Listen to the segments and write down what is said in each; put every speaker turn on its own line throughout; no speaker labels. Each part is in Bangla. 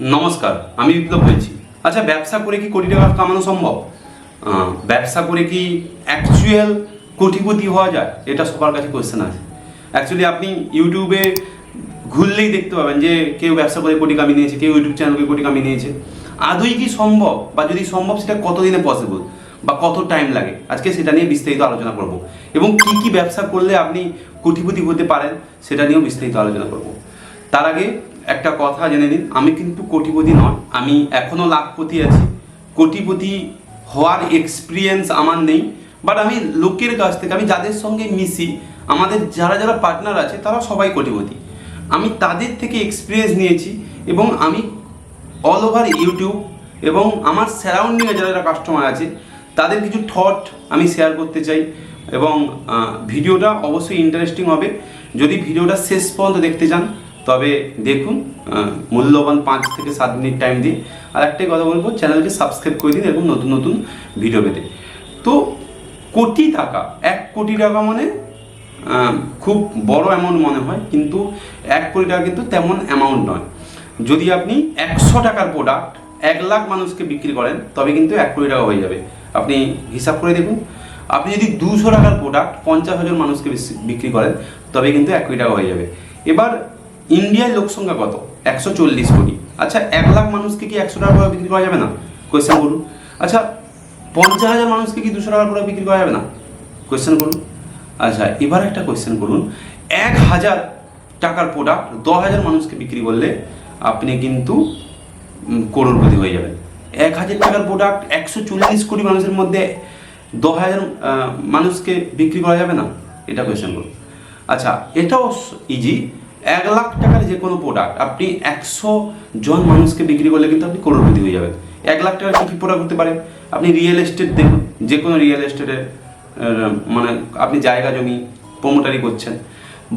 নমস্কার, আমি বিপ্লব বলছি আচ্ছা ব্যবসা করে কি কোটি টাকা কামানো সম্ভব? ব্যবসা করে কি অ্যাকচুয়াল কোটিপতি হওয়া যায়? এটা সবার কাছে কোয়েশ্চেন আছে। অ্যাকচুয়ালি আপনি ইউটিউবে ঘুরলেই দেখতে পাবেন যে কেউ ব্যবসা করে কোটি কামিয়ে নিয়েছে, কেউ ইউটিউব চ্যানেল করে কোটি কামিয়ে নিয়েছে। আদৌ কি সম্ভব? বা যদি সম্ভব, সেটা কতদিনে পসিবল বা কত টাইম লাগে? আজকে সেটা নিয়ে বিস্তারিত আলোচনা করব। এবং কি কি ব্যবসা করলে আপনি কোটিপতি হতে পারেন, সেটা নিয়েও বিস্তারিত আলোচনা করব। তার আগে একটা কথা জেনে নিন, আমি কিন্তু কোটিপতি নয় আমি এখনও লাখপতি আছি। কোটিপতি হওয়ার এক্সপিরিয়েন্স আমার নেই বাট আমি লোকের কাছ থেকে, আমি যাদের সঙ্গে মিশি, আমাদের যারা যারা পার্টনার আছে তারা সবাই কোটিপতি। আমি তাদের থেকে এক্সপিরিয়েন্স নিয়েছি এবং আমি অল ওভার ইউটিউব এবং আমার সারাউন্ডিংয়ে যারা যারা কাস্টমার আছে, তাদের কিছু থট আমি শেয়ার করতে চাই এবং ভিডিওটা অবশ্যই ইন্টারেস্টিং হবে। যদি ভিডিওটা শেষ পর্যন্ত দেখতে চান তবে দেখুন মূল্যবান পাঁচ থেকে সাত মিনিট টাইম দিন। আর একটাই কথা বলব, চ্যানেলকে সাবস্ক্রাইব করে দিন এবং নতুন নতুন ভিডিও পেতে। তো কোটি টাকা, এক কোটি টাকা মানে খুব বড় অ্যামাউন্ট মনে হয়, কিন্তু এক কোটি টাকা কিন্তু তেমন অ্যামাউন্ট নয়। যদি আপনি একশো টাকার প্রোডাক্ট এক লাখ মানুষকে বিক্রি করেন, তবে কিন্তু এক কোটি টাকা হয়ে যাবে। আপনি হিসাব করে দেখুন, আপনি যদি দুশো টাকার প্রোডাক্ট পঞ্চাশ হাজার মানুষকে বিক্রি করেন, তবে কিন্তু এক কোটি টাকা হয়ে যাবে। এবার ইন্ডিয়ার লোক সংখ্যা কত? একশো চল্লিশ কোটি। আচ্ছা এক লাখ মানুষকে কি একশো টাকা করে বিক্রি করা যাবে না? কোয়েশ্চেন করুন। আচ্ছা পঞ্চাশ হাজার মানুষকে কি দুশো টাকা করে বিক্রি করা যাবে না? কোয়েশ্চেন করুন। আচ্ছা এবার একটা কোয়েশ্চেন করুন। এক হাজার টাকার প্রোডাক্ট দশ হাজার মানুষকে বিক্রি করলে আপনি কিন্তু করোড়পতি হয়ে যাবেন। এক হাজার টাকার প্রোডাক্ট একশো চল্লিশ কোটি মানুষের মধ্যে দশ হাজার মানুষকে বিক্রি করা যাবে না? এটা কোয়েশ্চেন করুন। আচ্ছা এটাও ইজি এক লাখ টাকার যে কোনো প্রোডাক্ট আপনি একশো জন মানুষকে বিক্রি করলে কিন্তু আপনি করোড়পতি হয়ে যাবেন। এক লাখ টাকার কী কী প্রোডাক্ট করতে পারেন? আপনি রিয়েল এস্টেট দেখুন, যে কোনো রিয়েল এস্টেটের মানে আপনি জায়গা জমি প্রমোটারি করছেন,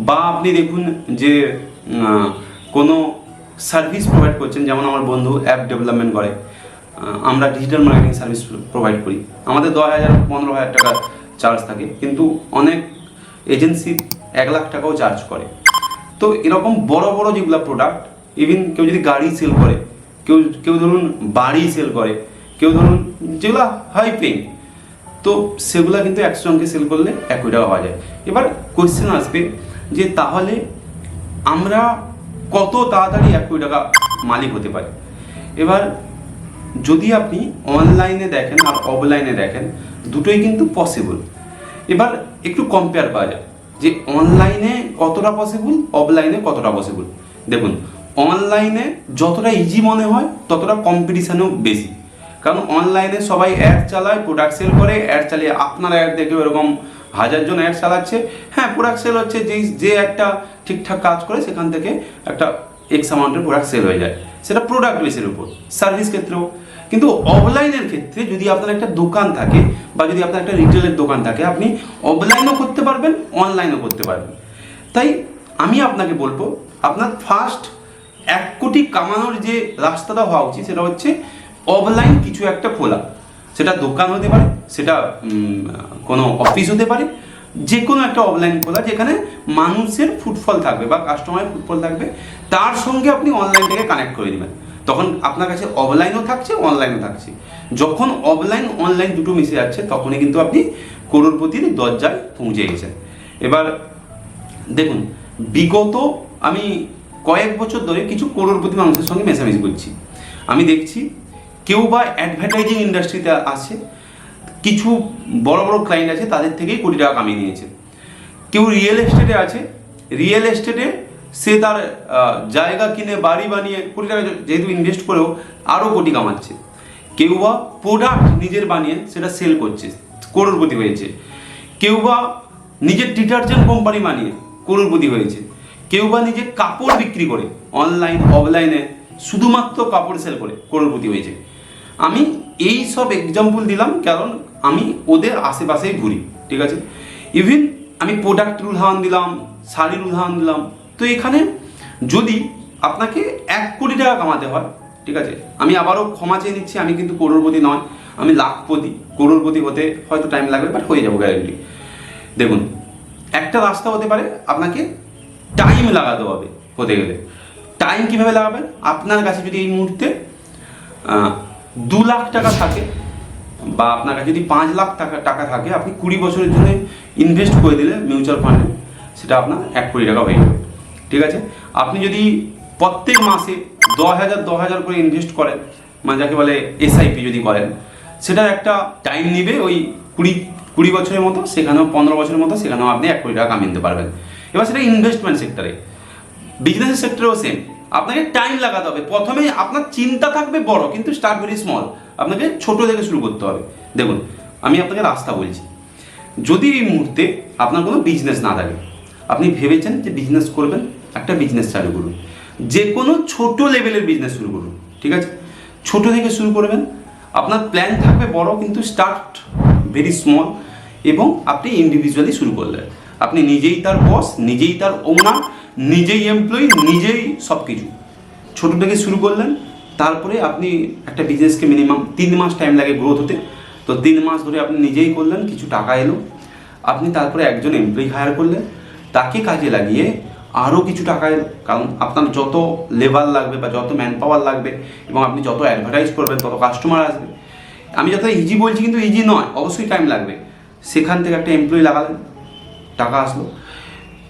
বা আপনি দেখুন যে কোনো সার্ভিস প্রোভাইড করছেন, যেমন আমার বন্ধু অ্যাপ ডেভেলপমেন্ট করে আমরা ডিজিটাল মার্কেটিং সার্ভিস প্রোভাইড করি। আমাদের দশ হাজার, পনেরো হাজার টাকা চার্জ থাকে, কিন্তু অনেক এজেন্সি এক লাখ টাকাও চার্জ করে। তো এরকম বড় বড় যেগুলো প্রোডাক্ট ইভিন কেউ যদি গাড়ি সেল করে, কেউ কেউ ধরুন বাড়ি সেল করে, কেউ ধরুন যেগুলো হাই পেইং তো সেগুলো কিন্তু একশো জনকে সেল করলে এক কোটি টাকা পাওয়া যায়। এবার কোয়েশ্চেন আসবে যে তাহলে আমরা কত তাড়াতাড়ি এক কোটি টাকা মালিক হতে পারি? এবার যদি আপনি অনলাইনে দেখেন আর অফলাইনে দেখেন, দুটোই কিন্তু পসিবল এবার একটু কম্পেয়ার করা যায় যে অনলাইনে কতটা পসিবল অফলাইনে কতটা পসিবল দেখুন অনলাইনে যতটা ইজি মনে হয়, ততটা কম্পিটিশানও বেশি। কারণ অনলাইনে সবাই অ্যাড চালায় প্রোডাক্ট সেল করে অ্যাড চালিয়ে আপনার অ্যাড দেখে এরকম হাজারজন অ্যাড চালাচ্ছে। হ্যাঁ প্রোডাক্ট সেল হচ্ছে যে যে একটা ঠিকঠাক কাজ করে, সেখান থেকে একটা এক্স অ্যামাউন্টের প্রোডাক্ট সেল হয়ে যায়। সেটা প্রোডাক্ট বেসের উপর। সার্ভিস ক্ষেত্রেও। কিন্তু অফলাইনের ক্ষেত্রে যদি আপনার একটা দোকান থাকে বা যদি আপনার একটা রিটেলের দোকান থাকে, আপনি অফলাইনও করতে পারবেন অনলাইনও করতে পারবেন। তাই আমি আপনাকে বলব, আপনার ফার্স্ট এক কোটি কামানোর যে রাস্তাটা হওয়া উচিত, সেটা হচ্ছে অফলাইন কিছু একটা খোলা। সেটা দোকান হতে পারে, সেটা কোনো অফিস হতে পারে যে কোনো একটা অফলাইন খোলা, যেখানে মানুষের ফুটফল থাকবে বা কাস্টমারের ফুটফল থাকবে, তার সঙ্গে আপনি অনলাইনটাকে কানেক্ট করে দেবেন তখন আপনার কাছে অফলাইনও থাকছে অনলাইনও থাকছে। যখন অফলাইন অনলাইন দুটো মিশে যাচ্ছে, তখনই কিন্তু আপনি করোড়পতির দরজায় পৌঁছে গেছেন। এবার দেখুন, বিগত আমি কয়েক বছর ধরে কিছু করোড়পতি মানুষের সঙ্গে মেশামেশি করছি। আমি দেখছি কেউ বা অ্যাডভার্টাইজিং ইন্ডাস্ট্রিতে আছে কিছু বড় বড় ক্লায়েন্ট আছে, তাদের থেকেই কোটি টাকা কামিয়ে নিয়েছে। কেউ রিয়েল এস্টেটে আছে রিয়েল এস্টেটে সে তার জায়গা কিনে, বাড়ি বানিয়ে কোটি টাকা যেহেতু ইনভেস্ট করেও আরও কোটি কামাচ্ছে। কেউ বা প্রোডাক্ট নিজের বানিয়ে সেটা সেল করছে করোড়পতি হয়েছে। কেউ বা নিজের ডিটারজেন্ট কোম্পানি বানিয়ে করোড়পতি হয়েছে। কেউ বা নিজে কাপড় বিক্রি করে অনলাইন অফলাইনে শুধুমাত্র কাপড় সেল করে করোড়পতি হয়েছে। আমি এই সব এক্সাম্পল দিলাম কারণ আমি ওদের আশেপাশেই ঘুরি, ঠিক আছে? ইভিন আমি প্রোডাক্টের উদাহরণ দিলাম, শাড়ির উদাহরণ দিলাম তো এখানে যদি আপনাকে এক কোটি টাকা কামাতে হয়, ঠিক আছে, আমি আবারও ক্ষমা চেয়ে নিচ্ছি, আমি কিন্তু করোড়পতি নয়, আমি লাখপতি করোড়পতি হতে হয়তো টাইম লাগবে বাট হয়ে যাব গ্যারেন্টি দেখুন, একটা রাস্তা হতে পারে, আপনাকে টাইম লাগাতে হবে হতে গেলে। টাইম কীভাবে লাগাবেন? আপনার কাছে যদি এই মুহূর্তে দু লাখ টাকা থাকে, বা আপনার কাছে যদি পাঁচ লাখ টাকা টাকা থাকে, আপনি কুড়ি বছরের জন্য ইনভেস্ট করে দিলে মিউচুয়াল ফান্ডে সেটা আপনার এক কোটি টাকা হয়ে যাবে। ঠিক আছে? আপনি যদি প্রত্যেক মাসে দশ হাজার দশ হাজার করে ইনভেস্ট করেন মানে যাকে বলে এসআইপি যদি করেন সেটা একটা টাইম নেবে ওই কুড়ি কুড়ি বছরের মতো, সেখানেও পনেরো বছরের মতো, সেখানেও আপনি এক কোটি টাকা কামিয়ে নিতে পারবেন। এবার সেটা ইনভেস্টমেন্ট সেক্টরে বিজনেসের সেক্টরেও সেম আপনাকে টাইম লাগাতে হবে। প্রথমে আপনার চিন্তা থাকবে বড়, কিন্তু স্টার্ট ভেরি স্মল আপনাকে ছোট থেকে শুরু করতে হবে। দেখুন, আমি আপনাকে রাস্তা বলছি। যদি এই মুহূর্তে আপনার কোনো বিজনেস না থাকে, আপনি ভেবেছেন যে বিজনেস করবেন? একটা বিজনেস চালু করুন। যে কোনো ছোট লেভেলের বিজনেস শুরু করুন, ঠিক আছে? ছোট থেকে শুরু করবেন। আপনার প্ল্যান থাকবে বড়, কিন্তু স্টার্ট ভেরি স্মল এবং আপনি ইন্ডিভিজুয়ালি শুরু করলেন আপনি নিজেই তার বস নিজেই তার ওনার নিজেই এমপ্লয়ি নিজেই সব কিছু ছোটো থেকে শুরু করলেন, তারপরে আপনি একটা বিজনেসকে মিনিমাম তিন মাস টাইম লাগে গ্রোথ হতে। তো তিন মাস ধরে আপনি নিজেই করলেন, কিছু টাকা এলো। আপনি তারপরে একজন এমপ্লয়ি হায়ার করলেন। তাকে কাজে লাগিয়ে আরও কিছু টাকায়, কারণ আপনার যত লেবার লাগবে বা যত ম্যান পাওয়ার লাগবে এবং আপনি যত অ্যাডভার্টাইজ করবেন, তত কাস্টমার আসবে। আমি যত ইজি বলছি কিন্তু ইজি নয়, অবশ্যই টাইম লাগবে। সেখান থেকে একটা এমপ্লয়ি লাগালেন, টাকা আসলো।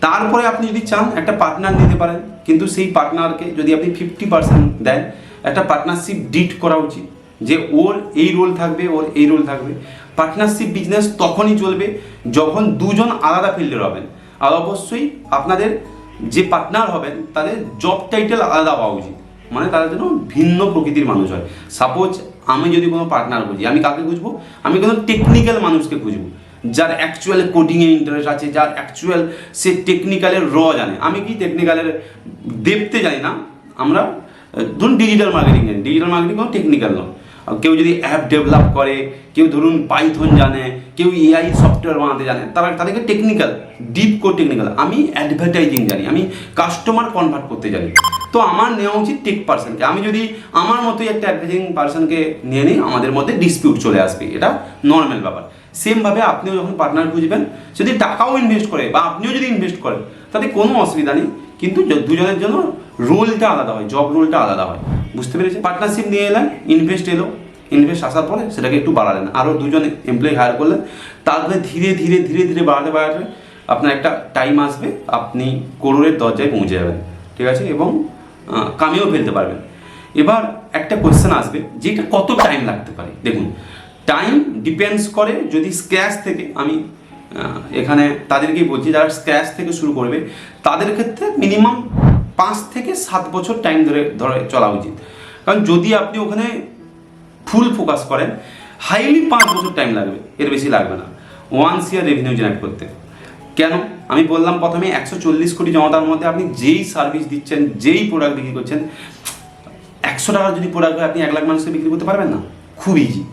তারপরে আপনি যদি চান একটা পার্টনার নিতে পারেন, কিন্তু সেই পার্টনারকে যদি আপনি ফিফটি পার্সেন্ট দেন, একটা পার্টনারশিপ ডিট করা উচিত, যে ওর এই রোল থাকবে, ওর এই রোল থাকবে। পার্টনারশিপ বিজনেস তখনই চলবে যখন দুজন আলাদা ফিল্ডের হবেন। আর অবশ্যই আপনাদের যে পার্টনার হবেন, তাদের জব টাইটেল আলাদা হওয়া উচিত। মানে তারা যেন ভিন্ন প্রকৃতির মানুষ হয়। সাপোজ আমি যদি কোনো পার্টনার খুঁজি, আমি কাকে খুঁজবো? আমি কোনো টেকনিক্যাল মানুষকে খুঁজবো, যার অ্যাকচুয়াল কোডিংয়ে ইন্টারেস্ট আছে, যার অ্যাকচুয়াল সে টেকনিক্যালের র জানে। আমি কি টেকনিক্যালের দেখতে জানি না। আমরা ধরুন ডিজিটাল মার্কেটিং জানি। ডিজিটাল মার্কেটিং কোনো টেকনিক্যাল নয়। কেউ যদি অ্যাপ ডেভেলপ করে, কেউ ধরুন পাইথন জানে কেউ এআই সফটওয়্যার বানাতে জানে তারা, তাদেরকে টেকনিক্যাল ডিপ কো টেকনিক্যাল আমি অ্যাডভার্টাইজিং জানি, আমি কাস্টমার কনভার্ট করতে জানি। তো আমার নেওয়া উচিত টেক পার্সনকে আমি যদি আমার মতোই একটা অ্যাডভার্টাইজিং পার্সনকে নিয়ে নিই, আমাদের মধ্যে ডিসপিউট চলে আসবে। এটা নর্মাল ব্যাপার। সেমভাবে আপনিও যখন পার্টনার খুঁজবেন, যদি টাকাও ইনভেস্ট করে বা আপনিও যদি ইনভেস্ট করেন, তাতে কোনো অসুবিধা নেই। কিন্তু দুজনের জন্য রোলটা আলাদা হয় জব রোলটা আলাদা হয়। বুঝতে পেরেছি পার্টনারশিপ নিয়ে এলেন ইনভেস্ট এলো। ইনভেস্ট আসার পরে সেটাকে একটু বাড়ালেন। আরও দুজন এমপ্লয়ি হায়ার করলেন। তারপরে ধীরে ধীরে ধীরে ধীরে বাড়াতে বাড়াতে আপনার একটা টাইম আসবে, আপনি করোড়ের দরজায় পৌঁছে যাবেন। ঠিক আছে? এবং কামিয়েও ফেলতে পারবেন। এবার একটা কোয়েশ্চেন আসবে যে এটা কত টাইম লাগতে পারে? দেখুন টাইম ডিপেন্ডস করে যদি স্ক্র্যাচ থেকে আমি এখানে তাদেরকেই বলছি, যারা স্ক্র্যাচ থেকে শুরু করবে, তাদের ক্ষেত্রে মিনিমাম পাঁচ থেকে সাত বছর টাইম ধরে ধরে চলা উচিত। কারণ যদি আপনি ওখানে ফুল ফোকাস করেন হাইলি পাঁচ বছর টাইম লাগবে, এর বেশি লাগবে না। ওয়ান্স ইয়ার রেভিনিউ জেনারেট করতে। কেন? আমি বললাম প্রথমে একশো চল্লিশ কোটি জমাতার মধ্যে আপনি যেই সার্ভিস দিচ্ছেন, যেই প্রোডাক্ট বিক্রি করছেন, একশো টাকার যদি প্রোডাক্ট হয়, আপনি এক লাখ মানুষকে বিক্রি করতে পারবেন না? খুব ইজি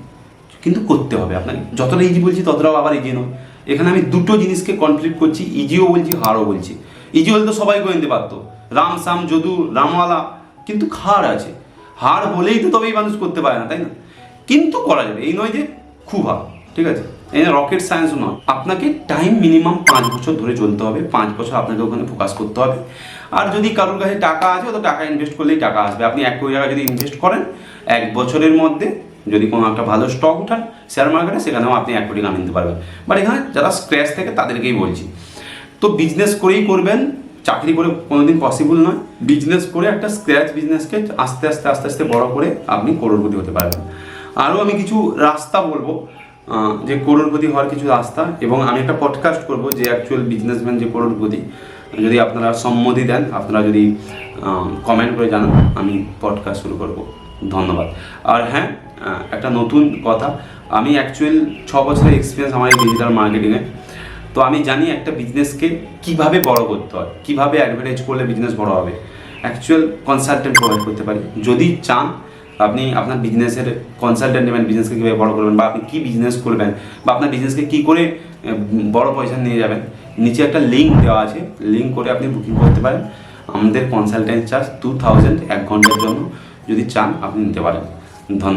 কিন্তু করতে হবে আপনাকে। যতটা ইজি বলছি, ততটাও আবার ইজি নয়। এখানে আমি দুটো জিনিসকে কমপ্লিট করছি ইজিও বলছি হারও বলছি। ইজি হলে তো সবাই করে নিতে পারতো রাম সাম যদু, রামওয়ালা, কিন্তু হার আছে। হার বলেই তো তবেই মানুষ করতে পারে না, তাই না? কিন্তু করা যাবে। এই নয় যে খুব হার ঠিক আছে? এই রকেট সায়েন্স নয়। আপনাকে টাইম মিনিমাম পাঁচ বছর ধরে চলতে হবে। পাঁচ বছর আপনাকে ওখানে ফোকাস করতে হবে। আর যদি কারোর কাছে টাকা আছে তো টাকা ইনভেস্ট করলেই টাকা আসবে। আপনি এক কোটি টাকা যদি ইনভেস্ট করেন, এক বছরের মধ্যে যদি কোনো একটা ভালো স্টক উঠান শেয়ার মার্কেটে সেখানেও আপনি এক কোটি কামিয়ে নিতে পারবেন। বাট এখানে যারা স্ক্র্যাচ থেকে তাদেরকেই বলছি। তো বিজনেস করেই করবেন, চাকরি করে কোনোদিন পসিবল নয়। বিজনেস করে একটা স্ক্র্যাচ বিজনেসকে আস্তে আস্তে আস্তে আস্তে বড় করে আপনি করোড়পতি হতে পারবেন। আরও আমি কিছু রাস্তা বলব যে করোড়পতি হওয়ার কিছু রাস্তা এবং আমি একটা পডকাস্ট করব যে অ্যাকচুয়াল বিজনেসম্যান যে করোড়পতি যদি আপনারা সম্মতি দেন, আপনারা যদি কমেন্ট করে জানান, আমি পডকাস্ট শুরু করব। ধন্যবাদ। আর হ্যাঁ একটা নতুন কথা, আমি অ্যাকচুয়াল ছ বছরের এক্সপিরিয়েন্স আমার এই ডিজিটাল মার্কেটিংয়ে তো আমি জানি একটা বিজনেসকে কীভাবে বড় করতে হয়, কীভাবে অ্যাডভার্টাইজ করলে বিজনেস বড় হবে। অ্যাকচুয়াল কনসালটেন্ট প্রোভাইড করতে পারি। যদি চান আপনি আপনার বিজনেসের কনসালটেন্ট নেবেন বিজনেসকে কীভাবে বড় করবেন বা আপনি কী বিজনেস করবেন বা আপনার বিজনেসকে কী করে বড়ো পয়সা নিয়ে যাবেন, নিচে একটা লিঙ্ক দেওয়া আছে। লিঙ্ক করে আপনি বুকিং করতে পারেন। আমাদের কনসালটেন্ট চার্জ টু থাউজেন্ড এক ঘণ্টার জন্য যদি চান, আপনি নিতে পারেন। ধন্যবাদ।